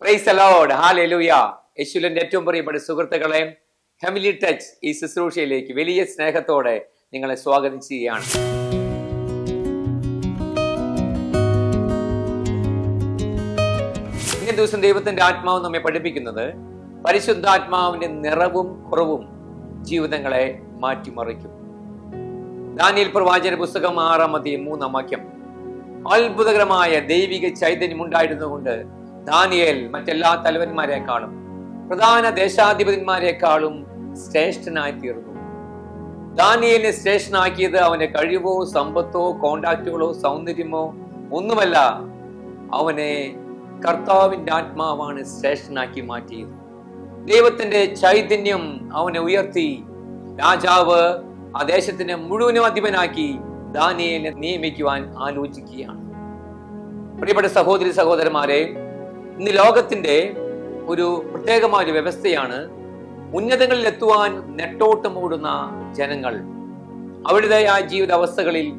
Price allowed ഹാലൂയ യേശുവിന്റെ ഏറ്റവും പ്രിയപ്പെട്ട സുഹൃത്തുക്കളെ ഹെമിലി ടച്ച് ഈ ശുശ്രൂഷയിലേക്ക് വലിയ സ്നേഹത്തോടെ നിങ്ങളെ സ്വാഗതം ചെയ്യുകയാണ്. ഇന്നേ ദിവസം ദൈവത്തിന്റെ ആത്മാവ് നമ്മെ പഠിപ്പിക്കുന്നത് പരിശുദ്ധാത്മാവിന്റെ നിറവും കുറവും ജീവിതങ്ങളെ മാറ്റിമറിക്കും. ദാനിയൽ പ്രവാചന പുസ്തകം ആറാമത്തെ മൂന്നാം വാക്യം. അത്ഭുതകരമായ ദൈവിക ചൈതന്യം ഉണ്ടായിരുന്നുകൊണ്ട് ദാനിയേൽ മറ്റെല്ലാ തലവന്മാരെക്കാളും പ്രധാന ദേശാധിപതിന്മാരെക്കാളും ശ്രേഷ്ഠനായി തീർന്നു ദാനിയേലിനെ ശ്രേഷ്ഠനാക്കിയത് അവന്റെ കഴിവോ സമ്പത്തോ കോണ്ടാക്റ്റുകളോ സൗന്ദര്യമോ ഒന്നുമല്ല അവനെ കർത്താവിന്റെ ആത്മാവാണ് ശ്രേഷ്ഠനാക്കി മാറ്റിയത്. ദൈവത്തിന്റെ ചൈതന്യം അവനെ ഉയർത്തി. രാജാവ് ആ ദേശത്തിന് മുഴുവനും അധിപനാക്കി ദാനിയേലിനെ നിയമിക്കുവാൻ ആലോചിക്കുകയാണ്. പ്രിയപ്പെട്ട സഹോദരി സഹോദരന്മാരെ ഇന്ന് ലോകത്തിന്റെ ഒരു പ്രത്യേകമായ ഒരു വ്യവസ്ഥയാണ് ഉന്നതങ്ങളിൽ എത്തുവാൻ നെട്ടോട്ടം ഓടുന്ന ജനങ്ങൾ. അവരുടേതായ ജീവിത അവസ്ഥകളിൽ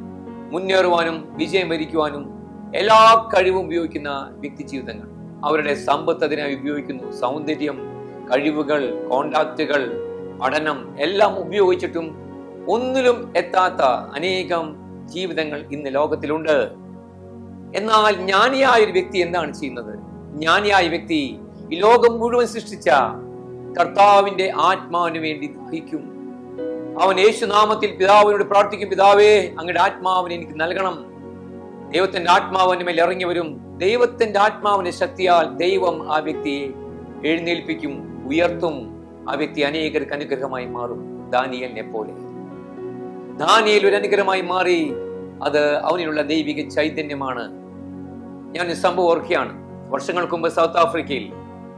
മുന്നേറുവാനും വിജയം വരിക്കുവാനും എല്ലാ കഴിവും ഉപയോഗിക്കുന്ന വ്യക്തി ജീവിതങ്ങൾ. അവരുടെ സമ്പത്ത് അതിനായി ഉപയോഗിക്കുന്നു. സൗന്ദര്യം കഴിവുകൾ കോണ്ടാക്റ്റുകൾ പഠനം എല്ലാം ഉപയോഗിച്ചിട്ടും ഒന്നിലും എത്താത്ത അനേകം ജീവിതങ്ങൾ ഇന്ന് ലോകത്തിലുണ്ട്. എന്നാൽ ജ്ഞാനിയായ ഒരു വ്യക്തി എന്താണ് ചെയ്യുന്നത്? ജ്ഞാനിയായ വ്യക്തി ഈ ലോകം മുഴുവൻ സൃഷ്ടിച്ച കർത്താവിന്റെ ആത്മാവിന് വേണ്ടി ദഹിക്കും. അവൻ യേശുനാമത്തിൽ പിതാവിനോട് പ്രാർത്ഥിക്കും പിതാവേ അങ്ങയുടെ ആത്മാവിനെ എനിക്ക് നൽകണം. ദൈവത്തിന്റെ ആത്മാവിന്റെ മേൽ ഇറങ്ങി വരും. ദൈവത്തിന്റെ ആത്മാവിന്റെ ശക്തിയാൽ ദൈവം ആ വ്യക്തിയെ എഴുന്നേൽപ്പിക്കും ഉയർത്തും. ആ വ്യക്തി അനേകർക്ക് അനുഗ്രഹമായി മാറും. ദാനിയലിനെ പോലെ. ദാനിയൽ ഒരു അനുഗ്രഹമായി മാറി. അത് അവനിലുള്ള ദൈവിക ചൈതന്യമാണ്. ഞാൻ സംഭവം ഓർക്കുകയാണ്. വർഷങ്ങൾക്ക് മുമ്പ് സൗത്ത് ആഫ്രിക്കയിൽ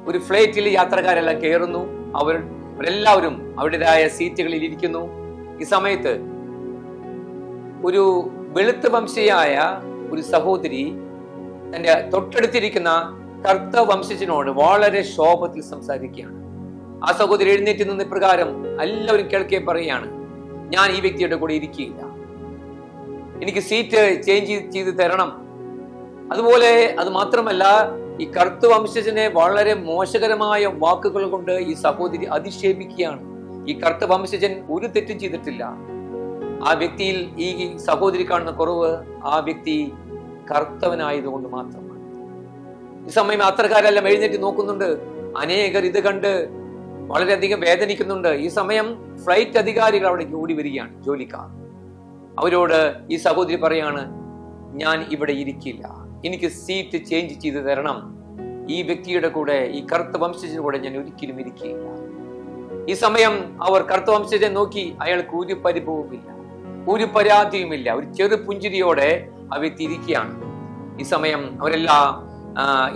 ഒരു ഫ്ലൈറ്റിൽ യാത്രക്കാരെല്ലാം കയറുന്നു. അവർ അവരെല്ലാവരും അവരുടേതായ സീറ്റുകളിൽ ഇരിക്കുന്നു. ഈ സമയത്ത് ഒരു വെളുത്ത വംശീയായ ഒരു സഹോദരി തന്റെ തൊട്ടടുത്തിരിക്കുന്ന കറുത്ത വംശജനോട് വളരെ ശോഭത്തിൽ സംസാരിക്കുകയാണ്. ആ സഹോദരി എഴുന്നേറ്റ് നിന്ന് പ്രകാരം എല്ലാവരും കേൾക്കെ പറയുകയാണ് ഞാൻ ഈ വ്യക്തിയുടെ കൂടെ ഇരിക്കുകയില്ല. എനിക്ക് സീറ്റ് ചേഞ്ച് ചെയ്ത് തരണം. അതുപോലെ അത് മാത്രമല്ല ഈ കറുത്ത വംശജനെ വളരെ മോശകരമായ വാക്കുകൾ കൊണ്ട് ഈ സഹോദരി അധിക്ഷേപിക്കുകയാണ്. ഈ കറുത്ത വംശജൻ ഒരു തെറ്റും ചെയ്തിട്ടില്ല. ആ വ്യക്തിയിൽ ഈ സഹോദരി കാണുന്ന കുറവ് ആ വ്യക്തി കറുത്തവനായതുകൊണ്ട് മാത്രമാണ്. ഈ സമയം അത്രക്കാരെല്ലാം എഴുന്നേറ്റ് നോക്കുന്നുണ്ട്. അനേകർ ഇത് കണ്ട് വളരെയധികം വേദനിക്കുന്നുണ്ട്. ഈ സമയം ഫ്ലൈറ്റ് അധികാരികൾ അവിടെ ഓടി വരികയാണ് ജോലിക്കാർ. അവരോട് ഈ സഹോദരി പറയാണ് ഞാൻ ഇവിടെ ഇരിക്കില്ല. എനിക്ക് സീറ്റ് ചേഞ്ച് ചെയ്ത് തരണം. ഈ വ്യക്തിയുടെ കൂടെ ഈ കറുത്ത വംശജന്റെ കൂടെ ഞാൻ ഒരിക്കലും ഇരിക്കുകയില്ല. ഈ സമയം അവർ കറുത്ത വംശജനെ നോക്കി അയാൾക്ക് ഒരു പരിഭവമില്ല ഒരു പരാതിയുമില്ല. ഒരു ചെറു പുഞ്ചിരിയോടെ ആ വ്യക്തി ഇരിക്കുകയാണ്. ഈ സമയം അവരെല്ലാ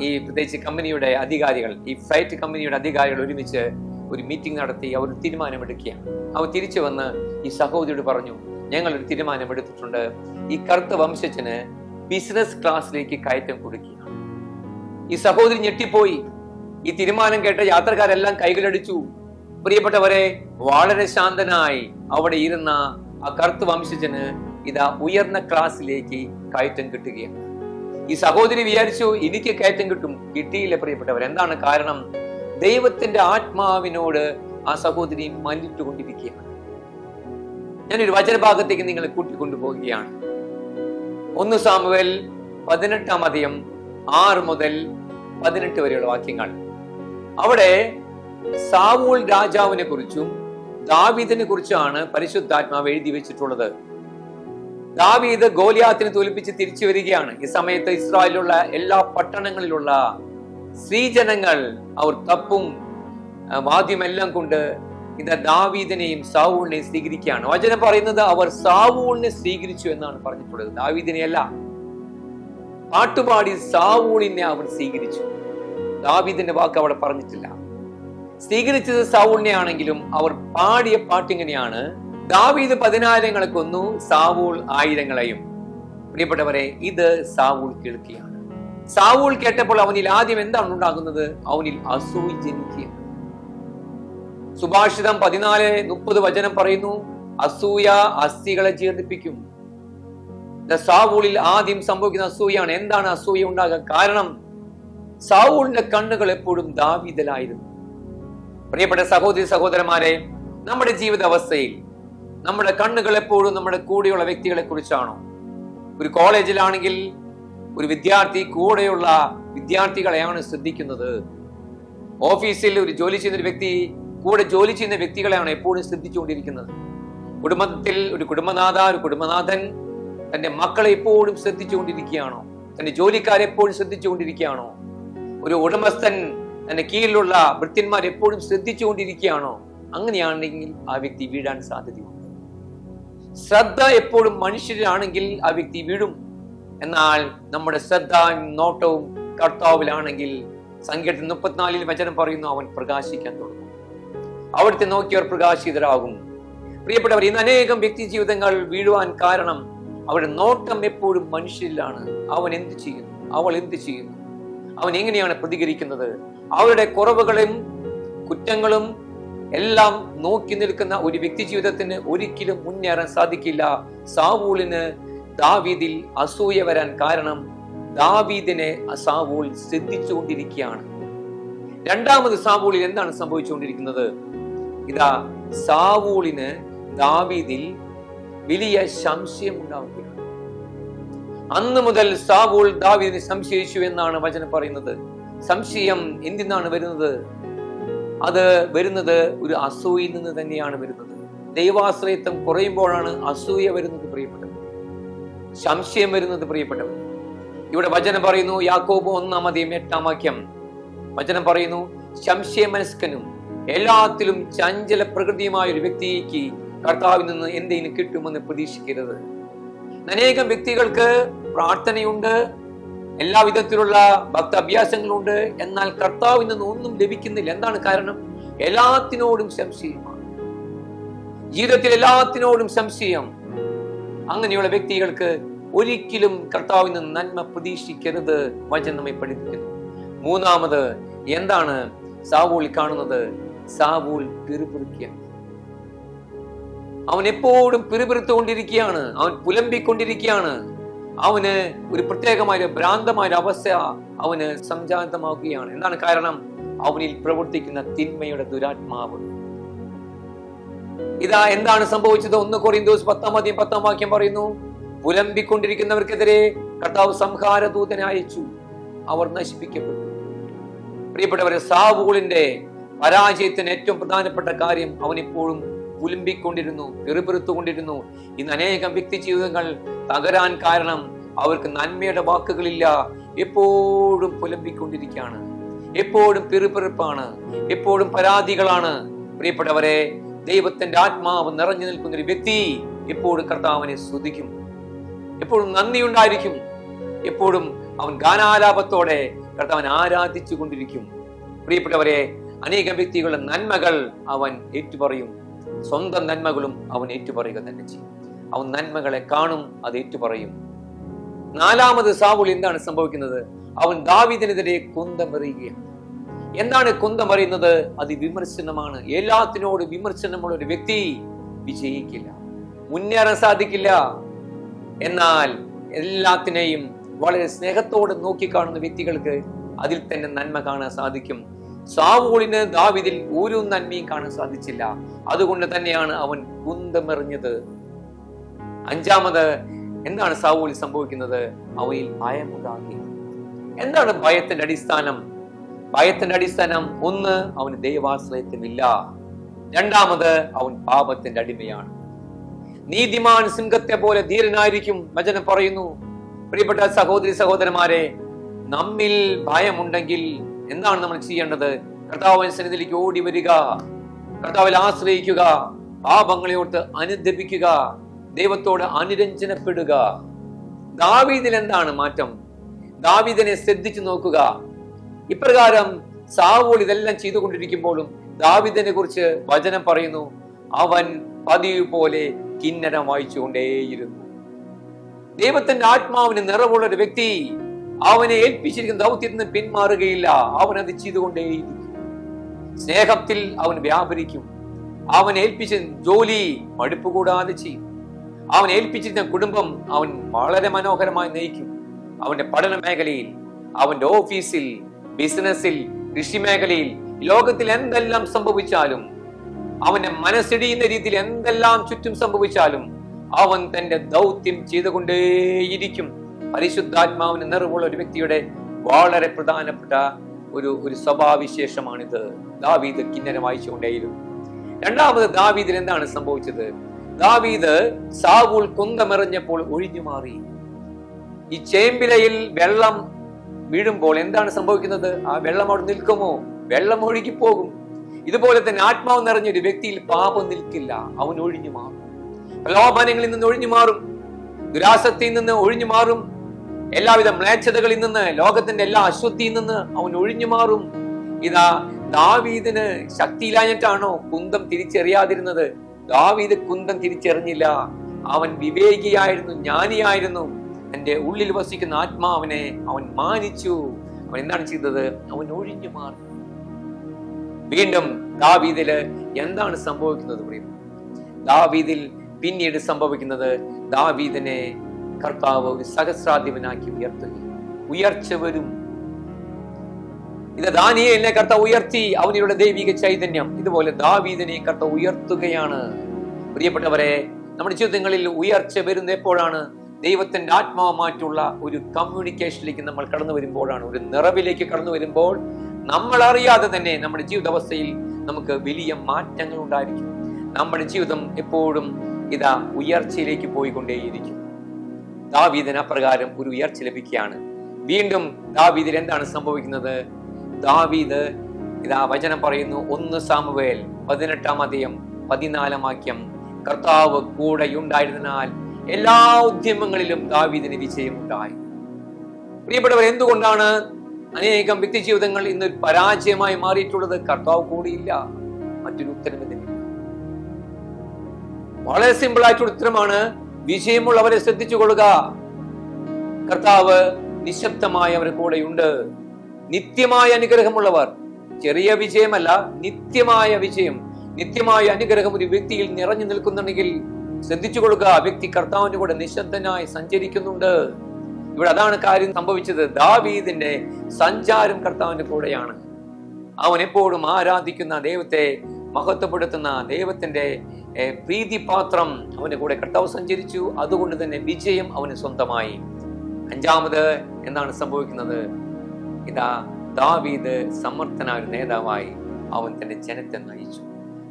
ഈ പ്രത്യേകിച്ച് കമ്പനിയുടെ അധികാരികൾ ഈ ഫ്ലൈറ്റ് കമ്പനിയുടെ അധികാരികൾ ഒരുമിച്ച് ഒരു മീറ്റിംഗ് നടത്തി അവർ തീരുമാനമെടുക്കുകയാണ്. അവർ തിരിച്ചു വന്ന് ഈ സഹോദരിയോട് പറഞ്ഞു ഞങ്ങൾ ഒരു തീരുമാനമെടുത്തിട്ടുണ്ട്. ഈ കറുത്ത വംശജന് ബിസിനസ് ക്ലാസ്സിലേക്ക് കയറ്റം കൊടുക്കുകയാണ് ഈ സഹോദരി ഞെട്ടിപ്പോയി. ഈ തീരുമാനം കേട്ട യാത്രക്കാരെല്ലാം കൈകളടിച്ചു. പ്രിയപ്പെട്ടവരെ വളരെ ശാന്തനായി അവിടെ ഇരുന്ന ആ കറുത്ത് വംശജന് ഇതാ ഉയർന്ന ക്ലാസ്സിലേക്ക് കയറ്റം കിട്ടുകയാണ്. ഈ സഹോദരി വിചാരിച്ചു എനിക്ക് കയറ്റം കിട്ടും. കിട്ടിയില്ല പ്രിയപ്പെട്ടവർ. എന്താണ് കാരണം? ദൈവത്തിന്റെ ആത്മാവിനോട് ആ സഹോദരി മല്ലിട്ടുകൊണ്ടിരിക്കുകയാണ് ഞാനൊരു വചനഭാഗത്തേക്ക് നിങ്ങളെ കൂട്ടിക്കൊണ്ടുപോവുകയാണ്. ഒന്ന് സാമുവൽ പതിനെട്ടാം അധികം ആറ് മുതൽ പതിനെട്ട് വരെയുള്ള വാക്യങ്ങൾ. അവിടെ സാവൂൾ രാജാവിനെ കുറിച്ചും ദാവീദിനെ കുറിച്ചാണ് പരിശുദ്ധാത്മാവ് എഴുതി വെച്ചിട്ടുള്ളത്. ദാവീദ് ഗോലിയാത്തിനെ തോൽപ്പിച്ച് തിരിച്ചു വരികയാണ്. ഈ സമയത്ത് ഇസ്രായേലിലുള്ള എല്ലാ പട്ടണങ്ങളിലുള്ള സ്ത്രീജനങ്ങൾ അവർ തപ്പും വാദ്യമെല്ലാം കൊണ്ട് ഇത് ദാവീദിനെയും സാവൂളിനെയും സ്വീകരിക്കുകയാണ്. വചനം പറയുന്നത് അവർ സാവൂളിനെ സ്വീകരിച്ചു എന്നാണ് പറഞ്ഞിട്ടുള്ളത്. ദാവീദിനെ അല്ല പാട്ടുപാടി സാവൂളിനെ അവർ സ്വീകരിച്ചു. ദാവീദിന്റെ വാക്ക് അവിടെ പറഞ്ഞിട്ടില്ല. സ്വീകരിച്ചത് സാവൂളിനെ ആണെങ്കിലും അവർ പാടിയ പാട്ടിങ്ങനെയാണ് ദാവീദ് പതിനായിരങ്ങളെ കൊന്നു സാവൂൾ ആയിരങ്ങളെയും. പ്രിയപ്പെട്ടവരെ ഇത് സാവൂൾ കേൾക്കുകയാണ്. സാവൂൾ കേട്ടപ്പോൾ അവനിൽ ആദ്യം എന്താണ് ഉണ്ടാകുന്നത്? അവനിൽ അസൂയ ജനിക്കുകയാണ്. സുഭാഷിതം പതിനാല് മുപ്പത് വചനം പറയുന്നു അസൂയ അസ്ഥികളെ ജീർണിപ്പിക്കും. സാവൂളിൽ ആദ്യം സംഭവിക്കുന്ന അസൂയാണ് എന്താണ് അസൂയ ഉണ്ടാകുക കാരണം? സാവൂളിന്റെ കണ്ണുകൾ എപ്പോഴും ദാവിതലായിരുന്നു പ്രിയപ്പെട്ട സഹോദരി സഹോദരന്മാരെ നമ്മുടെ ജീവിത അവസ്ഥയിൽ നമ്മുടെ കണ്ണുകൾ എപ്പോഴും നമ്മുടെ കൂടെയുള്ള വ്യക്തികളെ കുറിച്ചാണോ? ഒരു കോളേജിലാണെങ്കിൽ ഒരു വിദ്യാർത്ഥി കൂടെയുള്ള വിദ്യാർത്ഥികളെയാണ് ശ്രദ്ധിക്കുന്നത്. ഓഫീസിൽ ഒരു ജോലി ചെയ്യുന്ന ഒരു വ്യക്തി കൂടെ ജോലി ചെയ്യുന്ന വ്യക്തികളെയാണ് എപ്പോഴും ശ്രദ്ധിച്ചുകൊണ്ടിരിക്കുന്നത്. കുടുംബത്തിൽ ഒരു കുടുംബനാഥ ഒരു കുടുംബനാഥൻ തന്റെ മക്കളെ എപ്പോഴും ശ്രദ്ധിച്ചുകൊണ്ടിരിക്കുകയാണോ? തന്റെ ജോലിക്കാരെ എപ്പോഴും ശ്രദ്ധിച്ചുകൊണ്ടിരിക്കുകയാണോ? ഒരു ഉടമസ്ഥൻ തന്റെ കീഴിലുള്ള ഭൃത്യന്മാർ എപ്പോഴും ശ്രദ്ധിച്ചുകൊണ്ടിരിക്കുകയാണോ? അങ്ങനെയാണെങ്കിൽ ആ വ്യക്തി വീഴാൻ സാധ്യതയുണ്ട്. ശ്രദ്ധ എപ്പോഴും മനുഷ്യരാണെങ്കിൽ ആ വ്യക്തി വീഴും. എന്നാൽ നമ്മുടെ ശ്രദ്ധയും നോട്ടവും കർത്താവിലാണെങ്കിൽ സങ്കീർത്തനം മുപ്പത്തിനാലിൽ വചനം പറയുന്നു അവൻ പ്രകാശിക്കാൻ തുടങ്ങും. അവിടുത്തെ നോക്കിയവർ പ്രകാശിതരാകും പ്രിയപ്പെട്ടവർ ഇന്ന് അനേകം വ്യക്തി ജീവിതങ്ങൾ വീഴുവാൻ കാരണം അവരുടെ നോട്ടം എപ്പോഴും മനുഷ്യരിലാണ്. അവൻ എന്ത് ചെയ്യുന്നു? അവൾ എന്ത് ചെയ്യുന്നു? അവൻ എങ്ങനെയാണ് പ്രതികരിക്കുന്നത്? അവരുടെ കുറവുകളും കുറ്റങ്ങളും എല്ലാം നോക്കി നിൽക്കുന്ന ഒരു വ്യക്തി ജീവിതത്തിന് ഒരിക്കലും മുന്നേറാൻ സാധിക്കില്ല. സാവൂളിന് ദാവീദിൽ അസൂയ വരാൻ കാരണം ദാവീദിനെ സാവൂൾ ശ്രദ്ധിച്ചുകൊണ്ടിരിക്കുകയാണ്. രണ്ടാമത് സാവൂളിൽ എന്താണ് സംഭവിച്ചുകൊണ്ടിരിക്കുന്നത്? ഇതാ സാവൂളിന് ദാവീദിൽ വലിയ സംശയം ഉണ്ടാവുകയാണ്. അന്ന് മുതൽ സാവൂൾ ദാവീദിനെ സംശയിച്ചു എന്നാണ് വചനം പറയുന്നത്. സംശയം എന്തിനാണ് വരുന്നത്? അത് വരുന്നത് ഒരു അസൂയിൽ നിന്ന് തന്നെയാണ് വരുന്നത്. ദൈവാശ്രയത്വം കുറയുമ്പോഴാണ് അസൂയ വരുന്നത് പ്രിയപ്പെട്ടത് സംശയം വരുന്നത് പ്രിയപ്പെട്ടവർ. ഇവിടെ വചനം പറയുന്നു യാക്കോബ് ഒന്നാം എട്ടാം വാക്യം. വചനം പറയുന്നു സംശയമനസ്കനും എല്ലാത്തിലും ചഞ്ചല പ്രകൃതിയുമായ ഒരു വ്യക്തിക്ക് കർത്താവിൽ നിന്ന് എന്തെങ്കിലും കിട്ടുമെന്ന് പ്രതീക്ഷിക്കരുത്. അനേകം വ്യക്തികൾക്ക് പ്രാർത്ഥനയുണ്ട് എല്ലാ വിധത്തിലുള്ള ഭക്താഭ്യാസങ്ങളുണ്ട്. എന്നാൽ കർത്താവിൽ നിന്ന് ഒന്നും ലഭിക്കുന്നില്ല. എന്താണ് കാരണം? എല്ലാത്തിനോടും സംശയമാണ്. ജീവിതത്തിൽ എല്ലാത്തിനോടും സംശയം. അങ്ങനെയുള്ള വ്യക്തികൾക്ക് ഒരിക്കലും കർത്താവിൽ നിന്ന് നന്മ പ്രതീക്ഷിക്കരുത്. വചനം നമ്മെ പഠിപ്പിക്കുന്നു. മൂന്നാമത് എന്താണ് സാവോളി കാണുന്നത്? സാവൂൾ പിറുപിറുക്കിയാണ് അവൻ എപ്പോഴും പിറുപിറുത്തുകൊണ്ടിരിക്കുകയാണ്. അവൻ പുലമ്പിക്കൊണ്ടിരിക്കുകയാണ്. അവന് ഒരു പ്രത്യേകമായ ഭ്രാന്തമായ അവസ്ഥ അവന് സംജാതമാവുകയാണ്. എന്താണ് കാരണം? അവനിൽ പ്രവർത്തിക്കുന്ന തിന്മയുടെ ദുരാത്മാവ്. ഇതാ എന്താണ് സംഭവിച്ചത്? ഒന്ന് കൊറിന്തോസ് പത്താം അധികം പത്താം വാക്യം പറയുന്നു പുലമ്പിക്കൊണ്ടിരിക്കുന്നവർക്കെതിരെ കർത്താവ് സംഹാര ദൂതനെ അയച്ചു. അവർ നശിപ്പിക്കപ്പെട്ടു. പ്രിയപ്പെട്ടവരെ സാവൂളിന്റെ പരാജയത്തിന് ഏറ്റവും പ്രധാനപ്പെട്ട കാര്യം അവൻ ഇപ്പോഴും പുലുമ്പിക്കൊണ്ടിരുന്നു പിറുപിറുത്തുകൊണ്ടിരുന്നു ഇന്ന് അനേകം വ്യക്തി ജീവിതങ്ങൾ തകരാൻ കാരണം അവർക്ക് നന്മയുടെ വാക്കുകളില്ല. എപ്പോഴും പുലമ്പിക്കൊണ്ടിരിക്കുകയാണ്. എപ്പോഴും പിറുപിറുപ്പാണ്. എപ്പോഴും പരാതികളാണ്. പ്രിയപ്പെട്ടവരെ ദൈവത്തിന്റെ ആത്മാവ് നിറഞ്ഞു നിൽക്കുന്ന ഒരു വ്യക്തി എപ്പോഴും കർത്താവിനെ സ്തുതിക്കും. എപ്പോഴും നന്ദിയുണ്ടായിരിക്കും. എപ്പോഴും അവൻ ഗാനാലാപത്തോടെ കർത്താവൻ ആരാധിച്ചു കൊണ്ടിരിക്കും പ്രിയപ്പെട്ടവരെ അനേകം വ്യക്തികളുടെ നന്മകൾ അവൻ ഏറ്റുപറയും. സ്വന്തം നന്മകളും അവൻ ഏറ്റുപറയുക തന്നെ ചെയ്യും. അവൻ നന്മകളെ കാണും അത് ഏറ്റുപറയും. നാലാമത് സാവുൾ എന്താണ് സംഭവിക്കുന്നത്? അവൻ ദാവിദിനെതിരെ കുന്തമെറിയുകയാണ് എന്താണ് കുന്തമറിയുന്നത് അത് വിമർശനമാണ്. എല്ലാത്തിനോട് വിമർശനമുള്ള ഒരു വ്യക്തി വിജയിക്കില്ല. മുന്നേറാൻ സാധിക്കില്ല. എന്നാൽ എല്ലാത്തിനെയും വളരെ സ്നേഹത്തോടെ നോക്കിക്കാണുന്ന വ്യക്തികൾക്ക് അതിൽ തന്നെ നന്മ കാണാൻ സാധിക്കും. സാവൂളിന് ദാവിദിൽ ഒരു നന്മയും കാണാൻ സാധിച്ചില്ല. അതുകൊണ്ട് തന്നെയാണ് അവൻ കുന്തമെറിഞ്ഞത്. അഞ്ചാമത് എന്താണ് സാവൂളിൽ സംഭവിക്കുന്നത്? അവയിൽ ഭയമുണ്ടാകി എന്താണ് ഭയത്തിന്റെ അടിസ്ഥാനം? ഭയത്തിന്റെ അടിസ്ഥാനം ഒന്ന് അവന് ദൈവാശ്രയത്വമില്ല രണ്ടാമത് അവൻ പാപത്തിന്റെ അടിമയാണ്. നീതിമാൻ സിംഹത്തെ പോലെ ധീരനായിരിക്കും വചനം പറയുന്നു. പ്രിയപ്പെട്ട സഹോദരി സഹോദരന്മാരെ നമ്മിൽ ഭയമുണ്ടെങ്കിൽ എന്താണ് നമ്മൾ ചെയ്യേണ്ടത്? കർത്താവൻ സന്നിധിയിലേക്ക് ഓടി വരിക. കർത്താവിൽ ആശ്രയിക്കുക. പാപങ്ങളെ ഓർത്ത് അനുദപിക്കുക. ദൈവത്തോട് അനുരഞ്ജനപ്പെടുക. ദാവീദിൽ എന്താണ് മാറ്റം? ദാവീദിനെ ശ്രദ്ധിച്ചു നോക്കുക. ഇപ്രകാരം സാവൂൾ ഇതെല്ലാം ചെയ്തുകൊണ്ടിരിക്കുമ്പോഴും ദാവിദിനെ കുറിച്ച് വചനം പറയുന്നു. അവൻ പതിവ് പോലെ കിന്നരം വായിച്ചുകൊണ്ടേയിരുന്നു. ദൈവത്തിന്റെ ആത്മാവിന് നിറവുള്ള ഒരു വ്യക്തി അവനെ ഏൽപ്പിച്ചിരിക്കുന്ന ദൗത്യത്തിൽ നിന്ന് പിന്മാറുകയില്ല. അവൻ അത് ചെയ്തുകൊണ്ടേയിരിക്കും. സ്നേഹത്തിൽ അവൻ വ്യാപരിക്കും. അവൻ ഏൽപ്പിച്ച ജോലി മടുപ്പ് കൂടാതെ ചെയ്യും. അവൻ ഏൽപ്പിച്ചിരുന്ന കുടുംബം അവൻ വളരെ മനോഹരമായി നയിക്കും. അവന്റെ പഠന മേഖലയിൽ അവന്റെ ഓഫീസിൽ ബിസിനസ്സിൽ കൃഷിമേഖലയിൽ ലോകത്തിൽ എന്തെല്ലാം സംഭവിച്ചാലും അവന്റെ മനസ്സിടിയുന്ന രീതിയിൽ എന്തെല്ലാം ചുറ്റും സംഭവിച്ചാലും അവൻ തന്റെ ദൗത്യം ചെയ്തുകൊണ്ടേയിരിക്കും. പരിശുദ്ധാത്മാവിന് നിറവുള്ള ഒരു വ്യക്തിയുടെ വളരെ പ്രധാനപ്പെട്ട ഒരു ഒരു സ്വഭാവവിശേഷമാണിത് ദാവീദ് കിന്നരം വായിച്ചുകൊണ്ടേയിരുന്നു. രണ്ടാമത് ദാവീദിൽ എന്താണ് സംഭവിച്ചത്? ദാവീദ് സാവൂൾ കുന്തമെറിഞ്ഞപ്പോൾ ഒഴിഞ്ഞു മാറി. ഈ ചേമ്പിലയിൽ വെള്ളം വീഴുമ്പോൾ എന്താണ് സംഭവിക്കുന്നത്? ആ വെള്ളം അവിടെ നിൽക്കുമോ? വെള്ളം ഒഴുകി പോകും ഇതുപോലെ തന്നെ ആത്മാവ് നിറഞ്ഞ ഒരു വ്യക്തിയിൽ പാപം നിൽക്കില്ല. അവൻ ഒഴിഞ്ഞു മാറും. പ്രലോഭനങ്ങളിൽ നിന്ന് ഒഴിഞ്ഞു മാറും. ദുരാസക്തിയിൽ നിന്ന് ഒഴിഞ്ഞു മാറും. എല്ലാവിധ മ്ലേച്ഛതകളിൽ നിന്ന് ലോകത്തിന്റെ എല്ലാ അശ്വത്തിയിൽ നിന്ന് അവൻ ഒഴിഞ്ഞു മാറും. ഇതാ ദാവീദിന് ശക്തിയില്ലാഞ്ഞിട്ടാണോ കുന്തം തിരിച്ചറിയാതിരുന്നത്? ദാവീദ് കുന്തം തിരിച്ചറിഞ്ഞില്ല. അവൻ വിവേകിയായിരുന്നു ജ്ഞാനിയായിരുന്നു. എന്റെ ഉള്ളിൽ വസിക്കുന്ന ആത്മാവനെ അവൻ മാനിച്ചു. അവൻ എന്താണ് ചെയ്തത്? അവൻ ഒഴിഞ്ഞു മാറി. വീണ്ടും ദാവീദിൽ എന്താണ് സംഭവിക്കുന്നത് ദാവീദിൽ പിന്നീട് സംഭവിക്കുന്നത് ദാവീദിനെ കർത്താവ് ഒരു സഹസ്രാധിപനാക്കി ഉയർത്തുകയും ഉയർച്ച വരും. ഇത് എന്നെ കർത്ത ഉയർത്തി. അവനിയുടെ ദൈവിക ചൈതന്യം. ഇതുപോലെ ദാവീദിനെ കർത്ത ഉയർത്തുകയാണ്. പ്രിയപ്പെട്ടവരെ നമ്മുടെ ജീവിതങ്ങളിൽ ഉയർച്ച വരുന്ന എപ്പോഴാണ്? ദൈവത്തിന്റെ ആത്മാവുമായിട്ടുള്ള ഒരു കമ്മ്യൂണിക്കേഷനിലേക്ക് നമ്മൾ കടന്നു വരുമ്പോഴാണ്. ഒരു നിറവിലേക്ക് കടന്നു വരുമ്പോൾ നമ്മൾ അറിയാതെ തന്നെ നമ്മുടെ ജീവിതാവസ്ഥയിൽ നമുക്ക് വലിയ മാറ്റങ്ങൾ ഉണ്ടായിരിക്കും. നമ്മുടെ ജീവിതം എപ്പോഴും ഇതാ ഉയർച്ചയിലേക്ക് പോയിക്കൊണ്ടേയിരിക്കും. ദാവീദിന് അപ്രകാരം ഒരു ഉയർച്ച ലഭിക്കുകയാണ്. വീണ്ടും ദാവീദിൽ എന്താണ് സംഭവിക്കുന്നത്? ദാവീദ് ഇതാ വചനം പറയുന്നു ഒന്ന് സാമുവേൽ പതിനെട്ടാം അധികം പതിനാലാം വാക്യം കർത്താവ് കൂടെയുണ്ടായിരുന്നാൽ എല്ലാ ഉദ്യമങ്ങളിലും ദാവീദിന് വിജയമുണ്ടായി. പ്രിയപ്പെട്ടവർ എന്തുകൊണ്ടാണ് അനേകം വ്യക്തി ജീവിതങ്ങൾ ഇന്ന് പരാജയമായി മാറിയിട്ടുള്ളത്? കർത്താവ് കൂടിയില്ല. മറ്റൊരു ഉത്തരം ഇതിനില്ല വളരെ സിമ്പിൾ ആയിട്ടുള്ള ഉത്തരമാണ് വിജയമുള്ളവരെ ശ്രദ്ധിച്ചു കൊള്ളുക കർത്താവ് നിശബ്ദമായ അവരുടെ കൂടെയുണ്ട്. നിത്യമായ അനുഗ്രഹമുള്ളവർ. ചെറിയ വിജയമല്ല നിത്യമായ വിജയം. നിത്യമായ അനുഗ്രഹം ഒരു വ്യക്തിയിൽ നിറഞ്ഞു നിൽക്കുന്നുണ്ടെങ്കിൽ ശ്രദ്ധിച്ചു കൊള്ളുക വ്യക്തി കർത്താവിന്റെ കൂടെ നിശബ്ദനായി സഞ്ചരിക്കുന്നുണ്ട്. ഇവിടെ അതാണ് കാര്യം സംഭവിച്ചത്. ദാവീദിന്റെ സഞ്ചാരം കർത്താവിന്റെ കൂടെയാണ്. അവൻ എപ്പോഴും ആരാധിക്കുന്ന ദൈവത്തെ മഹത്വപ്പെടുത്തുന്ന ദൈവത്തിന്റെ പ്രീതിപാത്രം അവന്റെ കൂടെ കർത്താവ് സഞ്ചരിച്ചു. അതുകൊണ്ട് തന്നെ വിജയം അവന് സ്വന്തമായി. അഞ്ചാമത് എന്താണ് സംഭവിക്കുന്നത്? ഇതാ ദാവീദ് സമർത്ഥനായ ഒരു നേതാവായി അവൻ തന്റെ ജനത്തെ നയിച്ചു.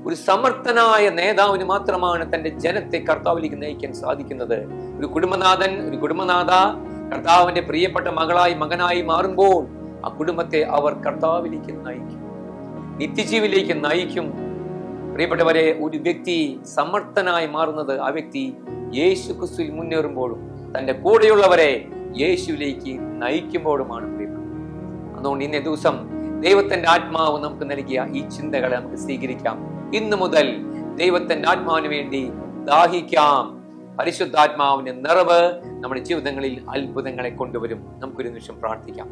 ഒരു സമർത്ഥനായ നേതാവിന് മാത്രമാണ് തന്റെ ജനത്തെ കർത്താവിലേക്ക് നയിക്കാൻ സാധിക്കുന്നത്. ഒരു കുടുംബനാഥൻ ഒരു കുടുംബനാഥ കർത്താവിന്റെ പ്രിയപ്പെട്ട മകളായി മകനായി മാറുമ്പോൾ ആ കുടുംബത്തെ അവർ കർത്താവിലേക്ക് നയിക്കും. നിത്യജീവിലേക്ക് നയിക്കും. പ്രിയപ്പെട്ടവരെ ഒരു വ്യക്തി സമർത്ഥനായി മാറുന്നത് ആ വ്യക്തി യേശു ക്രിസ്തുവിൽ മുന്നേറുമ്പോഴും തന്റെ കൂടെയുള്ളവരെ യേശുവിലേക്ക് നയിക്കുമ്പോഴുമാണ് പ്രിയപ്പെട്ടത് അതുകൊണ്ട് ഇന്നേ ദിവസം ദൈവത്തിന്റെ ആത്മാവ് നമുക്ക് നൽകിയ ഈ ചിന്തകളെ നമുക്ക് സ്വീകരിക്കാം. ഇന്നു മുതൽ ദൈവത്തിന്റെ ആത്മാവിന് വേണ്ടി ദാഹിക്കാം. പരിശുദ്ധാത്മാവിന്റെ നിറവ് നമ്മുടെ ജീവിതങ്ങളിൽ അത്ഭുതങ്ങളെ കൊണ്ടുവരും. നമുക്കൊരു നിമിഷം പ്രാർത്ഥിക്കാം.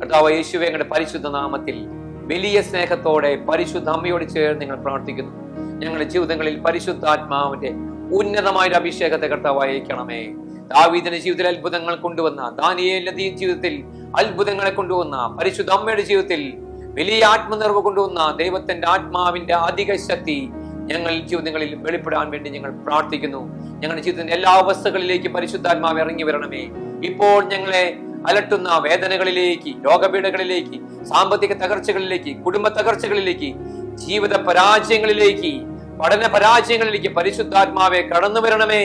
കർത്താവ് യേശുവെ പരിശുദ്ധ നാമത്തിൽ വലിയ സ്നേഹത്തോടെ പരിശുദ്ധ അമ്മയോട് ചേർന്ന് നിങ്ങൾ പ്രാർത്ഥിക്കുന്നു. ഞങ്ങളുടെ ജീവിതങ്ങളിൽ പരിശുദ്ധാത്മാവിന്റെ ഉന്നതമായ ഒരു അഭിഷേകത്തെ കർത്താവായിരിക്കണമേ ദാവീദിന്റെ ജീവിതത്തിൽ അത്ഭുതങ്ങൾ കൊണ്ടുവന്ന ദാനിയേലിന്റെ ജീവിതത്തിൽ അത്ഭുതങ്ങളെ കൊണ്ടുവന്ന പരിശുദ്ധ അമ്മയുടെ ജീവിതത്തിൽ വലിയ ആത്മനിർവ് കൊണ്ടുവന്ന ദൈവത്തിന്റെ ആത്മാവിന്റെ അധിക ശക്തി ഞങ്ങൾ ജീവിതങ്ങളിൽ വെളിപ്പെടാൻ വേണ്ടി ഞങ്ങൾ പ്രാർത്ഥിക്കുന്നു. ഞങ്ങളുടെ ജീവിതത്തിന്റെ എല്ലാ അവസ്ഥകളിലേക്കും പരിശുദ്ധാത്മാവ് ഇറങ്ങി വരണമേ. ഇപ്പോൾ ഞങ്ങളെ അലട്ടുന്ന വേദനകളിലേക്ക് രോഗപീഠകളിലേക്ക് സാമ്പത്തിക തകർച്ചകളിലേക്ക് കുടുംബ തകർച്ചകളിലേക്ക് ജീവിത പരാജയങ്ങളിലേക്ക് പഠന പരാജയങ്ങളിലേക്ക് പരിശുദ്ധാത്മാവെ കടന്നു വരണമേ.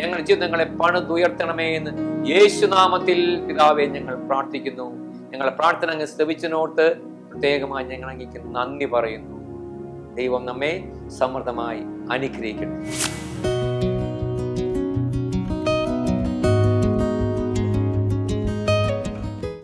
ഞങ്ങൾ ജീവിതങ്ങളെ പണിതുയർത്തണമേ എന്ന് യേശുനാമത്തിൽ പിതാവെ ഞങ്ങൾ പ്രാർത്ഥിക്കുന്നു. ഞങ്ങളെ പ്രാർത്ഥന അങ്ങ് സ്തവിച്ചനോട്ട് പ്രത്യേകമായി ഞങ്ങൾ അങ്ങേക്ക് നന്ദി പറയുന്നു. ദൈവം നമ്മെ സമൃദ്ധമായി അനുഗ്രഹിക്കട്ടെ.